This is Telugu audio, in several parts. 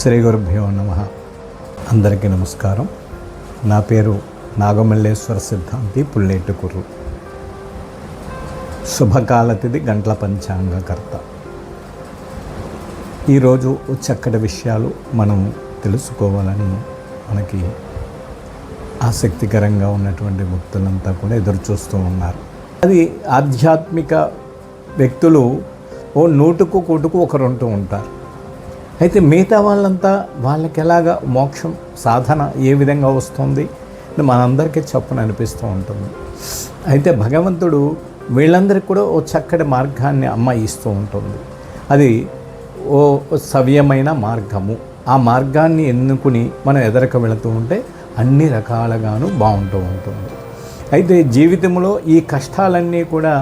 శ్రీ గురుభ్యో నమ. అందరికీ నమస్కారం. నా పేరు నాగమల్లేశ్వర సిద్ధాంతి పుల్లేటుకుర్రు శుభకాలతిథి గంటల పంచాంగకర్త. ఈరోజు చక్కటి విషయాలు మనం తెలుసుకోవాలని మనకి ఆసక్తికరంగా ఉన్నటువంటి భక్తులంతా కూడా ఎదురు చూస్తూ ఉన్నారు. అది ఆధ్యాత్మిక వ్యక్తులు ఓ నూటుకు కోటుకు ఒకరుంటూ ఉంటారు. అయితే మిగతా వాళ్ళంతా వాళ్ళకి ఎలాగ మోక్షం సాధన ఏ విధంగా వస్తుంది అని మనందరికీ చప్పున అనిపిస్తూ ఉంటుంది. అయితే భగవంతుడు వీళ్ళందరికీ కూడా ఓ చక్కటి మార్గాన్ని అమ్మ ఇస్తూ ఉంటుంది. అది ఓ సవ్యమైన మార్గము. ఆ మార్గాన్ని ఎన్నుకుని మనం ఎదరక వెళుతూ ఉంటే అన్ని రకాలుగాను బాగుంటూ ఉంటుంది. అయితే జీవితంలో ఈ కష్టాలన్నీ కూడా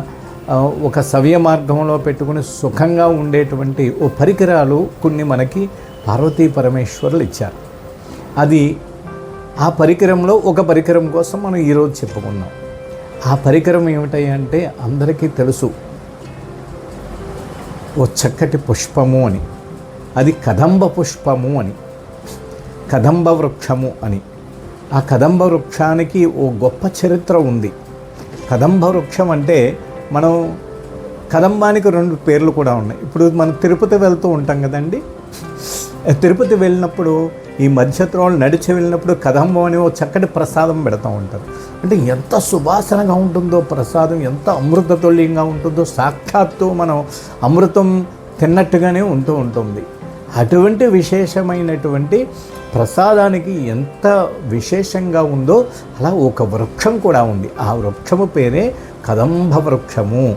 ఒక సవ్య మార్గంలో పెట్టుకుని సుఖంగా ఉండేటువంటి ఓ పరికరాలు కొన్ని మనకి పార్వతీ పరమేశ్వరులు ఇచ్చారు. అది ఆ పరికరంలో ఒక పరికరం కోసం మనం ఈరోజు చెప్పుకున్నాం. ఆ పరికరం ఏమిటంటే అందరికీ తెలుసు ఓ చక్కటి పుష్పము అని. అది కదంబ పుష్పము అని కదంబ వృక్షము అని. ఆ కదంబ వృక్షానికి ఓ గొప్ప చరిత్ర ఉంది. కదంబ వృక్షం అంటే మనం కదంబానికి రెండు పేర్లు కూడా ఉన్నాయి. ఇప్పుడు మనం తిరుపతి వెళ్తూ ఉంటాం కదండి. తిరుపతి వెళ్ళినప్పుడు ఈ మధ్యత్రోలు నడిచి వెళ్ళినప్పుడు కదంబం అని ఓ చక్కటి ప్రసాదం పెడతా ఉంటారు. అంటే ఎంత సువాసనగా ఉంటుందో ప్రసాదం ఎంత అమృతతుల్యంగా ఉంటుందో సాక్షాత్తు మనం అమృతం తిన్నట్టుగానే ఉంటూ ఉంటుంది. అటువంటి విశేషమైనటువంటి ప్రసాదానికి ఎంత విశేషంగా ఉందో అలా ఒక వృక్షం కూడా ఉంది. ఆ వృక్షము పేరే కదంబ వృక్షము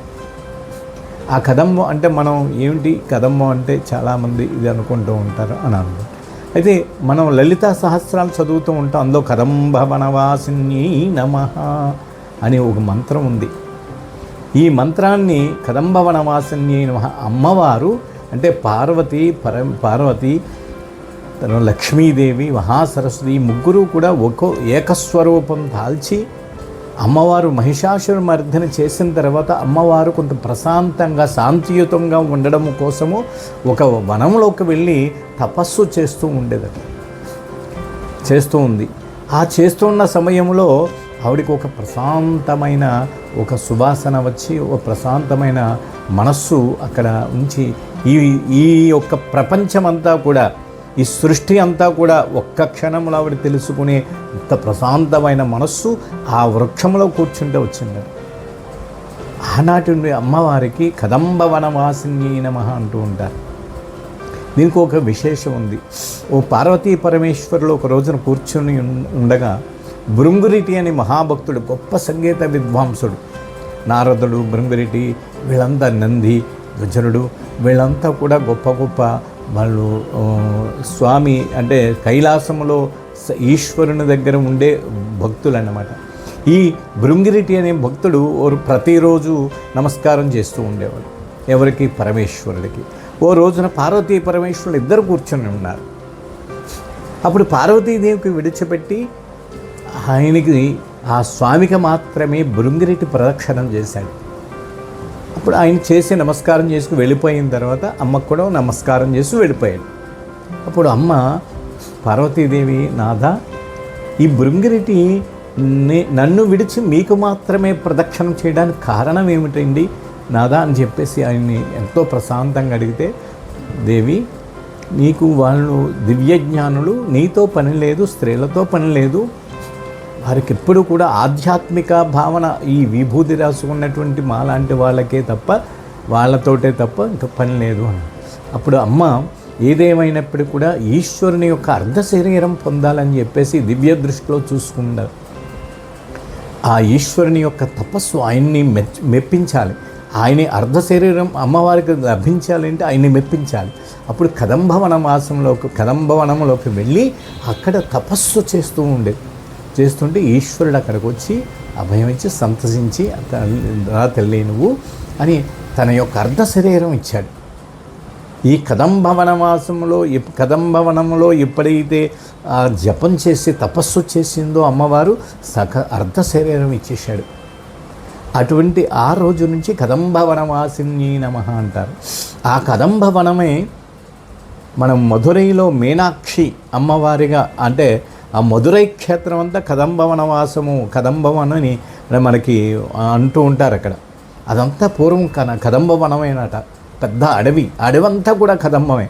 ఆ కదంబం అంటే మనం ఏమిటి? కదంబం అంటే చాలామంది ఇది అనుకుంటూ ఉంటారు అని అనుకుంటారు అయితే మనం లలిత సహస్రాలు చదువుతూ ఉంటాం. అందులో కదంబ వనవాసిని నమ అని ఒక మంత్రం ఉంది. ఈ మంత్రాన్ని కదంబ వనవాసిని నమ అమ్మవారు అంటే పార్వతి పర పార్వతి తర్వాత లక్ష్మీదేవి మహాసరస్వతి ముగ్గురు కూడా ఒక్కో ఏకస్వరూపం దాల్చి అమ్మవారు మహిషాసుర మర్దన చేసిన తర్వాత అమ్మవారు కొంత ప్రశాంతంగా శాంతియుతంగా ఉండడం కోసము ఒక వనంలోకి వెళ్ళి తపస్సు చేస్తూ ఉండేదట. చేస్తూ ఉంది. ఆ చేస్తున్న సమయంలో ఆవిడికి ఒక ప్రశాంతమైన ఒక సువాసన వచ్చి ఒక ప్రశాంతమైన మనస్సు అక్కడ ఉంచి ఈ ఈ యొక్క ప్రపంచమంతా కూడా ఈ సృష్టి అంతా కూడా ఒక్క క్షణంలో ఆవిడ తెలుసుకునే ఇంత ప్రశాంతమైన మనస్సు ఆ వృక్షంలో కూర్చుంటే వచ్చింది. ఆనాటి నుండి అమ్మవారికి కదంబ వనవాసిని నమ అంటూ ఉంటారు. దీనికి ఒక విశేషం ఉంది. ఓ పార్వతీ పరమేశ్వరులు ఒక రోజున కూర్చొని ఉండగా భృంగురిటి అని మహాభక్తుడు గొప్ప సంగీత విద్వాంసుడు నారదుడు భృంగురిటి వీళ్ళంతా నంది గజరుడు వీళ్ళంతా కూడా గొప్ప గొప్ప వాళ్ళు స్వామి అంటే కైలాసంలో స- ఈశ్వరుని దగ్గర ఉండే భక్తులు అన్నమాట ఈ భృంగిరిటి అనే భక్తుడు ప్రతిరోజు నమస్కారం చేస్తూ ఉండేవాడు. ఎవరికి? పరమేశ్వరుడికి. ఓ రోజున పార్వతీ పరమేశ్వరులు ఇద్దరు కూర్చొని ఉన్నారు. అప్పుడు పార్వతీదేవికి విడిచిపెట్టి ఆయనకి ఆ స్వామికి మాత్రమే భృంగిరెట్టి ప్రదక్షిణం చేశాడు. అప్పుడు ఆయన చేసి నమస్కారం చేసుకు వెళ్ళిపోయిన తర్వాత అమ్మకు కూడా నమస్కారం చేసి వెళ్ళిపోయాడు. అప్పుడు అమ్మ పార్వతీదేవి నాథ ఈ భృంగిరెడ్డి నే- నన్ను విడిచి మీకు మాత్రమే ప్రదక్షిణం చేయడానికి కారణం ఏమిటండి? నాదా అని చెప్పేసి ఆయన్ని ఎంతో ప్రశాంతంగా అడిగితే దేవి నీకు వాళ్ళు దివ్యజ్ఞానులు నీతో పని లేదు స్త్రీలతో పని లేదు వారికి ఎప్పుడు కూడా ఆధ్యాత్మిక భావన ఈ విభూతి రాసుకున్నటువంటి మా లాంటి వాళ్ళకే తప్ప వాళ్ళతోటే తప్ప ఇంకా పని లేదు అని. అప్పుడు అమ్మ ఏదేమైనప్పటికీ కూడా ఈశ్వరుని యొక్క అర్ధ శరీరం పొందాలని చెప్పేసి దివ్య దృష్టిలో చూసుకున్నారు ఆ ఈశ్వరుని యొక్క తపస్సు ఆయన్ని మె మెప్పించాలి. ఆయన అర్ధ శరీరం అమ్మవారికి లభించాలంటే ఆయన్ని మెప్పించాలి. అప్పుడు కదంబవనం ఆసంలోకి కదంబవనంలోకి వెళ్ళి అక్కడ తపస్సు చేస్తూ ఉండేది చేస్తుంటే ఈశ్వరుడు అక్కడికి వచ్చి అభయం ఇచ్చి సంతసించి తల్లి నువ్వు అని తన యొక్క అర్ధ శరీరం ఇచ్చాడు. ఈ కదంబవనవాసంలో ఎప్- కదంబవనంలో ఎప్పుడైతే ఆ జపం చేసి తపస్సు చేసిందో అమ్మవారు సక అర్ధ శరీరం ఇచ్చేశాడు. అటువంటి ఆ రోజు నుంచి కదంభవనవాసిని నమ అంటారు. ఆ కదంబవనమే మనం మధురైలో మీనాక్షి అమ్మవారిగా అంటే ఆ మధురై క్షేత్రం అంతా కదంబ వనవాసము కదంబవనని మనకి అంటూ ఉంటారు అక్కడ. అదంతా పూర్వం కన కదంబవనమేనట. పెద్ద అడవి. అడవంతా కూడా కదంబమే.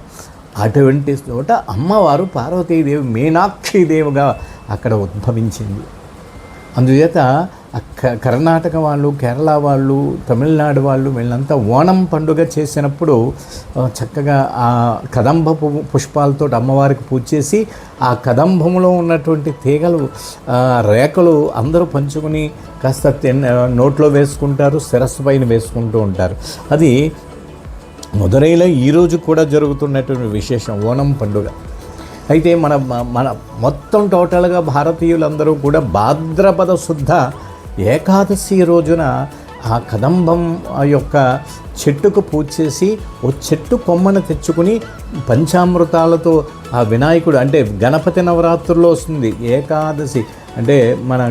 అటువంటి చోట అమ్మవారు పార్వతీదేవి మీనాక్షిదేవిగా అక్కడ ఉద్భవించింది. అందుచేత కర్ణాటక వాళ్ళు కేరళ వాళ్ళు తమిళనాడు వాళ్ళు వీళ్ళంతా ఓణం పండుగ చేసినప్పుడు చక్కగా ఆ కదంబ పుష్పాలతో అమ్మవారికి పూజ చేసి ఆ కదంబంలో ఉన్నటువంటి తీగలు రేఖలు అందరూ పంచుకుని కాస్త నోట్లో వేసుకుంటారు శిరస్సు పైన వేసుకుంటూ ఉంటారు. అది మధురైలో ఈరోజు కూడా జరుగుతున్నటువంటి విశేషం ఓణం పండుగ. అయితే మన మన మొత్తం టోటల్గా భారతీయులందరూ కూడా భాద్రపద శుద్ధ ఏకాదశి రోజున ఆ కదంబం యొక్క చెట్టుకు పూజ చేసి ఓ చెట్టు కొమ్మను తెచ్చుకుని పంచామృతాలతో ఆ వినాయకుడు అంటే గణపతి నవరాత్రుల్లో వస్తుంది. ఏకాదశి అంటే మన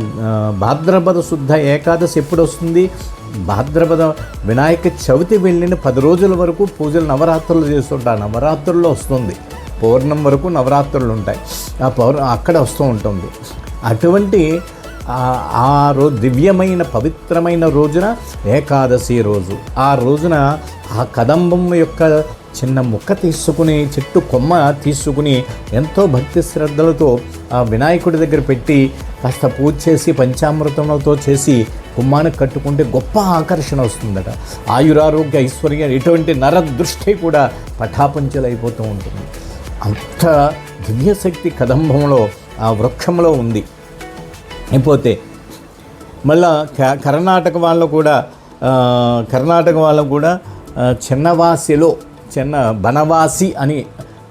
భాద్రపద శుద్ధ ఏకాదశి ఎప్పుడు వస్తుంది? భాద్రపద వినాయక చవితి వెళ్ళిన పది రోజుల వరకు పూజలు నవరాత్రులు చేస్తుంటారు. నవరాత్రుల్లో వస్తుంది. పౌర్ణం వరకు నవరాత్రులు ఉంటాయి. ఆ పౌర్ అక్కడ వస్తూ ఉంటుంది. అటువంటి ఆ- రోజు దివ్యమైన పవిత్రమైన రోజున ఏకాదశి రోజు. ఆ రోజున ఆ కదంబం యొక్క చిన్న ముక్క తీసుకుని చెట్టు కొమ్మ తీసుకుని ఎంతో భక్తి శ్రద్ధలతో ఆ వినాయకుడి దగ్గర పెట్టి కాస్త పూజ చేసి పంచామృతములతో చేసి కుమ్మానికి కట్టుకుంటే గొప్ప ఆకర్షణ వస్తుందట. ఆయురారోగ్య ఐశ్వర్యం ఎటువంటి నరదృష్టి కూడా పఠాపంచలైపోతూ ఉంటుంది. అంత దివ్యశక్తి కదంబంలో ఆ వృక్షంలో ఉంది. అయిపోతే. మళ్ళా కర్ణాటక వాళ్ళు కూడా కర్ణాటక వాళ్ళు కూడా చిన్నవాసిలో చిన్న బనవాసి అని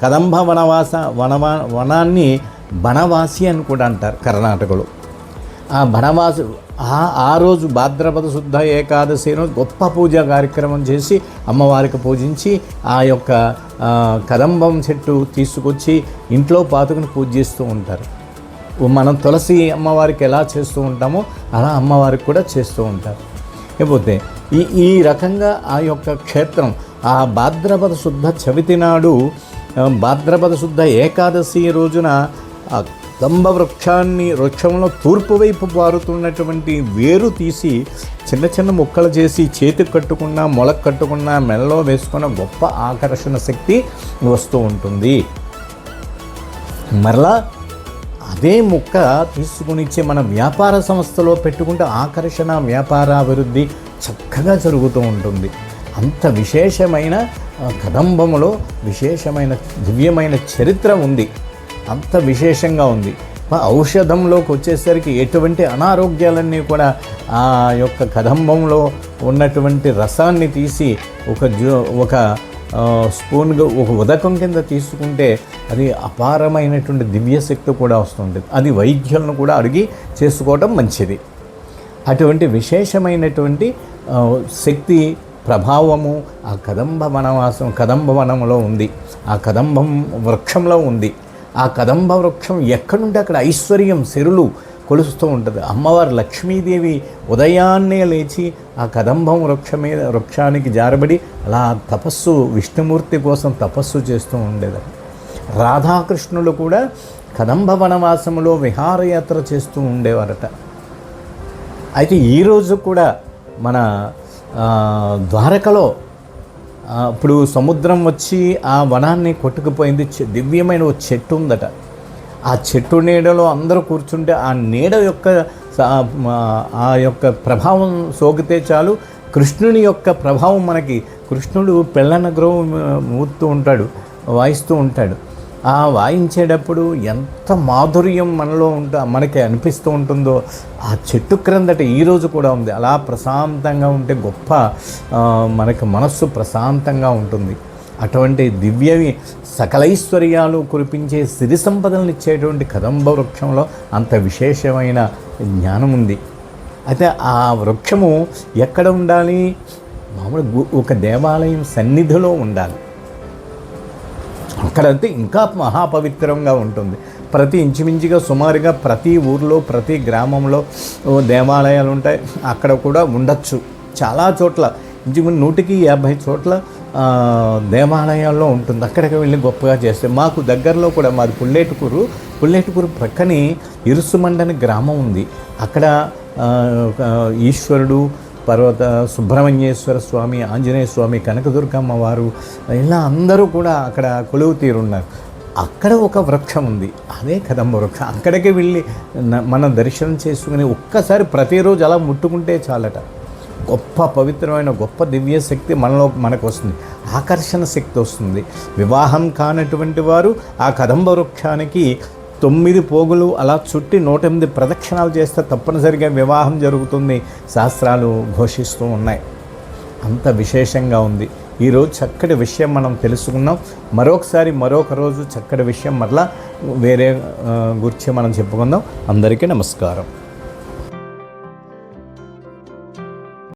కదంబ వనవాస వనవా వనాన్ని బనవాసి అని కూడా అంటారు కర్ణాటకలో. ఆ బనవాసు ఆ రోజు భాద్రపద శుద్ధ ఏకాదశి రోజు గొప్ప పూజా కార్యక్రమం చేసి అమ్మవారికి పూజించి ఆ యొక్క కదంబం చెట్టు తీసుకొచ్చి ఇంట్లో పాతుకుని పూజ చేస్తూ ఉంటారు. మనం తులసి అమ్మవారికి ఎలా చేస్తూ ఉంటామో అలా అమ్మవారికి కూడా చేస్తూ ఉంటారు. లేకపోతే ఈ ఈ రకంగా ఆ యొక్క క్షేత్రం ఆ భాద్రపద శుద్ధ చవితి నాడు భాద్రపద శుద్ధ ఏకాదశి రోజున ఆ దంబ వృక్షాన్ని వృక్షంలో తూర్పు వైపు పారుతున్నటువంటి వేరు తీసి చిన్న చిన్న ముక్కలు చేసి చేతికి కట్టుకున్న మొలకు కట్టుకున్న మెడలో వేసుకున్న గొప్ప ఆకర్షణ శక్తి వస్తూ ఉంటుంది. మరలా అదే ముక్క తీసుకుని ఇచ్చే మన వ్యాపార సంస్థలో పెట్టుకుంటే ఆకర్షణ వ్యాపార అభివృద్ధి చక్కగా జరుగుతూ ఉంటుంది. అంత విశేషమైన కదంబములో విశేషమైన దివ్యమైన చరిత్ర ఉంది. అంత విశేషంగా ఉంది. ఔషధంలోకి వచ్చేసరికి ఎటువంటి అనారోగ్యాలన్నీ కూడా ఆ యొక్క కదంబంలో ఉన్నటువంటి రసాన్ని తీసి ఒక జో ఒక స్పూన్గా ఒక ఉదకం కింద తీసుకుంటే అది అపారమైనటువంటి దివ్యశక్తి కూడా వస్తుంది అది వైద్యులను కూడా అడిగి చేసుకోవడం మంచిది. అటువంటి విశేషమైనటువంటి శక్తి ప్రభావము ఆ కదంబ వనవాసం కదంబ వనంలో ఉంది. ఆ కదంబం వృక్షంలో ఉంది. ఆ కదంబ వృక్షం ఎక్కడుంటే అక్కడ ఐశ్వర్యం సిరులు కొలుస్తూ ఉంటుంది. అమ్మవారు లక్ష్మీదేవి ఉదయాన్నే లేచి ఆ కదంబం వృక్ష మీద వృక్షానికి జారబడి అలా తపస్సు విష్ణుమూర్తి కోసం తపస్సు చేస్తూ ఉండేది. రాధాకృష్ణులు కూడా కదంబ వనవాసంలో విహారయాత్ర చేస్తూ ఉండేవారట. అయితే ఈరోజు కూడా మన ద్వారకలో ఇప్పుడు సముద్రం వచ్చి ఆ వనాన్ని కొట్టుకుపోయింది. దివ్యమైన ఒక చెట్టు ఉందట. ఆ చెట్టు నీడలో అందరూ కూర్చుంటే ఆ నీడ యొక్క ఆ యొక్క ప్రభావం సోకితే చాలు. కృష్ణుని యొక్క ప్రభావం మనకి. కృష్ణుడు పెళ్ళన గ్రహం ఊతూ ఉంటాడు వాయిస్తూ ఉంటాడు. ఆ వాయించేటప్పుడు ఎంత మాధుర్యం మనలో ఉంటా మనకి అనిపిస్తూ ఉంటుందో ఆ చెట్టు క్రిందట ఈరోజు కూడా ఉంది. అలా ప్రశాంతంగా ఉంటే గొప్ప మనకి మనస్సు ప్రశాంతంగా ఉంటుంది. అటువంటి దివ్యవి సకలైశ్వర్యాలు కురిపించే సిరి సంపదలను ఇచ్చేటువంటి కదంబ వృక్షంలో అంత విశేషమైన జ్ఞానం ఉంది. అయితే ఆ వృక్షము ఎక్కడ ఉండాలి? మామూలు ఒక దేవాలయం సన్నిధిలో ఉండాలి. అక్కడంతే ఇంకా మహాపవిత్రంగా ఉంటుంది. ప్రతి ఇంచుమించుగా సుమారుగా ప్రతి ఊర్లో ప్రతి గ్రామంలో దేవాలయాలు ఉంటాయి. అక్కడ కూడా ఉండొచ్చు. చాలా చోట్ల ఇంచుమించు నూటికి యాభై చోట్ల దేవాలయాల్లో ఉంటుంది. అక్కడికి వెళ్ళి గొప్పగా చేస్తే మాకు దగ్గరలో కూడా మాది పుల్లేటుకూరు. పుల్లేటుకూరు ప్రక్కనే ఇరుసుమండని గ్రామం ఉంది. అక్కడ ఈశ్వరుడు పర్వత సుబ్రహ్మణ్యేశ్వర స్వామి ఆంజనేయ స్వామి కనకదుర్గమ్మ వారు ఇలా అందరూ కూడా అక్కడ కొలువు తీరున్నారు. అక్కడ ఒక వృక్షం ఉంది. అదే కదంబ వృక్షం. అక్కడికి వెళ్ళి మనం దర్శనం చేసుకుని ఒక్కసారి ప్రతిరోజు అలా ముట్టుకుంటే చాలట. గొప్ప పవిత్రమైన గొప్ప దివ్య శక్తి మనలో మనకు వస్తుంది. ఆకర్షణ శక్తి వస్తుంది. వివాహం కానటువంటి వారు ఆ కదంబ వృక్షానికి తొమ్మిది పోగులు అలా చుట్టి నూట ఎనిమిది ప్రదక్షిణాలు చేస్తే తప్పనిసరిగా వివాహం జరుగుతుంది. శాస్త్రాలు ఘోషిస్తూ ఉన్నాయి. అంత విశేషంగా ఉంది. ఈరోజు చక్కటి విషయం మనం తెలుసుకున్నాం. మరొకసారి మరొక రోజు చక్కటి విషయం మరలా వేరే గురించి మనం చెప్పుకుందాం. అందరికీ నమస్కారం.